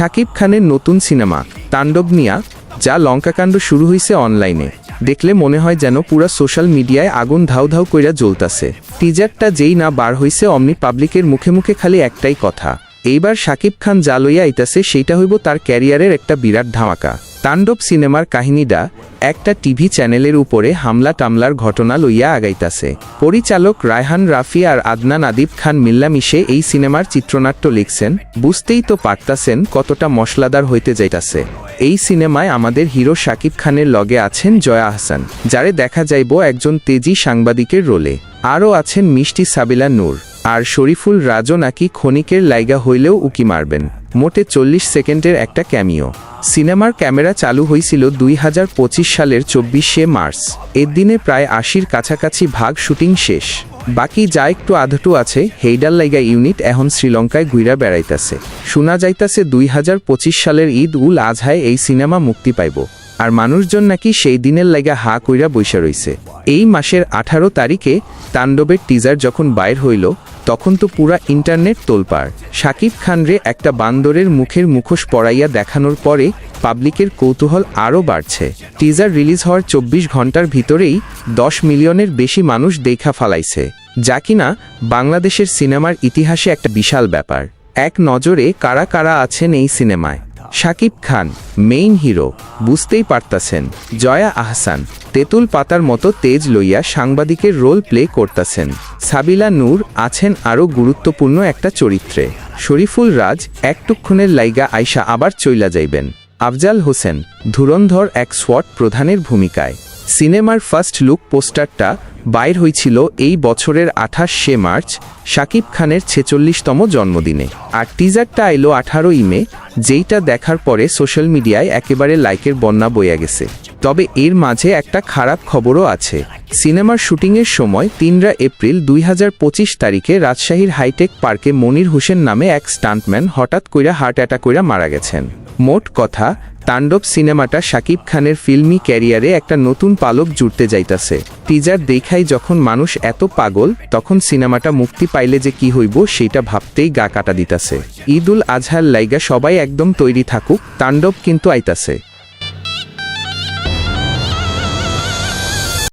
শাকিব খানের নতুন সিনেমা, তাণ্ডব নিয়া যা লঙ্কাকাণ্ড শুরু হইছে অনলাইনে। দেখলে মনে হয় যেন পুরা সোশ্যাল মিডিয়ায় আগুন ধাউ ধাউ কইরা জ্বলতাছে। টিজারটা যেই না বার হইছে, অমনি পাবলিকের মুখে মুখে খালি একটাই কথা। এইবার শাকিব খান যা লইয়া আইতাছে সেইটা হইব তার ক্যারিয়ারের একটা বিরাট ধামাকা। তাণ্ডব সিনেমার কাহিনীটা একটা টিভি চ্যানেলের উপরে হামলা টামলার ঘটনা লইয়া আগাইতাছে। পরিচালক রায়হান রাফি আর আদনান আদিব খান মিল্লামিশে এই সিনেমার চিত্রনাট্য লিখছেন, বুঝতেই তো পারতাছেন কতটা মশলাদার হইতে যাইতাছে। এই সিনেমায় আমাদের হিরো শাকিব খানের লগে আছেন জয়া আহসান যারে দেখা যাইব একজন তেজি সাংবাদিকের রোলে। আরও আছেন মিষ্টি সাবিলা নূর। আর শরীফুল রাজও নাকি ক্ষণিকের লাইগা হইলেও উকি মারবেন। মোটে চল্লিশ সেকেন্ডের একটা ক্যামিও। সিনেমার ক্যামেরা চালু হয়েছিল দুই হাজার পঁচিশ সালের চব্বিশে মার্চ। এর দিনে প্রায় আশির কাছাকাছি ভাগ শুটিং শেষ। বাকি যা একটু আধটু আছে হেইডাল লাইগা ইউনিট এখন শ্রীলঙ্কায় ঘুইরা বেড়াইতাছে। শোনা যাইতাছে দুই হাজার পঁচিশ সালের ঈদ উল আজহায় এই সিনেমা মুক্তি পাইব। আর মানুষজন নাকি সেই দিনের লাইগা হা কইরা বৈশা রইছে। এই মাসের আঠারো তারিখে তাণ্ডবের টিজার যখন বাইর হইল, তখন তো পুরা ইন্টারনেট তোলপাড়। শাকিব খানরে একটা বান্দরের মুখের মুখোশ পড়াইয়া দেখানোর পরে পাবলিকের কৌতূহল আরও বাড়ছে। টিজার রিলিজ হওয়ার চব্বিশ ঘণ্টার ভিতরেই দশ মিলিয়নের বেশি মানুষ দেখা ফালাইছে, যা কিনা বাংলাদেশের সিনেমার ইতিহাসে একটা বিশাল ব্যাপার। এক নজরে কারা কারা আছেন এই সিনেমায়? শাকিব খান মেইন হিরো বুঝতেই পারতাছেন, জয়া আহসান তেঁতুল পাতার মতো তেজ লইয়া সাংবাদিকের রোল প্লে করতাছেন। সাবিলা নূর আছেন আরও গুরুত্বপূর্ণ একটা চরিত্রে। শরীফুল রাজ একটুক্ষণের লাইগা আয়সা আবার চইলা যাইবেন। আফজাল হোসেন ধুরন্ধর এক সোয়াট প্রধানের ভূমিকায়। সিনেমার ফার্স্ট লুক পোস্টারটা বাইর হয়েছিল এই বছরের আঠাশে মার্চ শাকিব খানের ছেচল্লিশতম জন্মদিনে। আর টিজারটা এলো আঠারো ইমে যেইটা দেখার পরে সোশ্যাল মিডিয়ায় একেবারে লাইকের বন্যা বইয়া গেছে। তবে এর মাঝে একটা খারাপ খবরও আছে। সিনেমার শুটিংয়ের সময় তিনরা এপ্রিল দুই হাজার পঁচিশ তারিখে রাজশাহীর হাইটেক পার্কে মনির হোসেন নামে এক স্টান্টম্যান হঠাৎ কইরা হার্ট অ্যাটাক কইরা মারা গেছেন। মোট কথা তাণ্ডব সিনেমাটা শাকিব খানের ফিল্মি ক্যারিয়ারে একটা নতুন পালক জুড়তে যাইতাছে। টিজার দেখাই যখন মানুষ এত পাগল, তখন সিনেমাটা মুক্তি পাইলে যে কি হইব সেটা ভাবতেই গা কাটা দিতাছে। ঈদ উল আজহার লাইগা সবাই একদম তৈরি থাকুক, তাণ্ডব কিন্তু আইতাছে।